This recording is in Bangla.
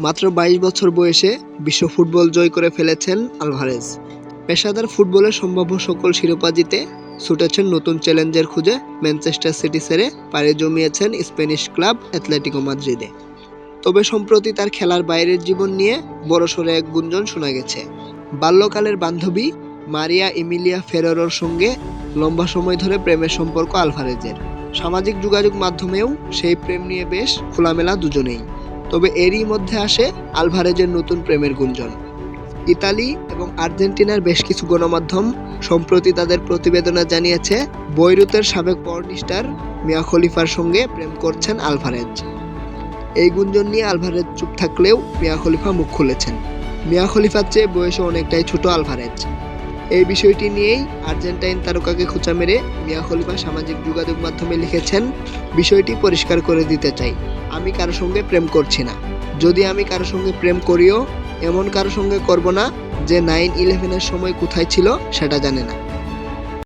মাত্র বাইশ বছর বয়সে বিশ্ব ফুটবল জয় করে ফেলেছেন আলভারেজ। পেশাদার ফুটবলের সম্ভাব্য সকল শিরোপা জিতে ছুটেছেন নতুন চ্যালেঞ্জের খুঁজে ম্যানচেস্টার সিটি সেরে পাড়ি জমিয়েছেন স্প্যানিশ ক্লাব অ্যাথলেটিকো মাদ্রিদে। তবে সম্প্রতি তার খেলার বাইরের জীবন নিয়ে বড়সড় এক গুঞ্জন শোনা গেছে। বাল্যকালের বান্ধবী মারিয়া ইমিলিয়া ফেরোরোর সঙ্গে লম্বা সময় ধরে প্রেমের সম্পর্ক আলভারেজের। সামাজিক যোগাযোগ মাধ্যমেও সেই প্রেম নিয়ে বেশ খোলামেলা দুজনেই। তবে এরই মধ্যে আসে আলভারেজের নতুন প্রেমের গুঞ্জন। ইতালি এবং আর্জেন্টিনার বেশ কিছু গণমাধ্যম সম্প্রতি তাদের প্রতিবেদনে জানিয়েছে, বৈরুতের সাবেক পর্নিস্টার মিয়া খলিফার সঙ্গে প্রেম করছেন আলভারেজ। এই গুঞ্জন নিয়ে আলভারেজ চুপ থাকলেও মিয়া খলিফা মুখ খুলেছেন। মিয়া খলিফার চেয়ে বয়সে অনেকটাই ছোট আলভারেজ। এই বিষয়টি নিয়েই আর্জেন্টাইন তারকাকে খোঁচা মেরে মিয়া খলিফা সামাজিক যোগাযোগ মাধ্যমে লিখেছেন, বিষয়টি পরিষ্কার করে দিতে চাই। আমি কারও সঙ্গে প্রেম করছি না। যদি আমি কারও সঙ্গে প্রেম করিও, এমন কারও সঙ্গে করব না যে নাইন ইলেভেনের সময় কোথায় ছিল সেটা জানে না।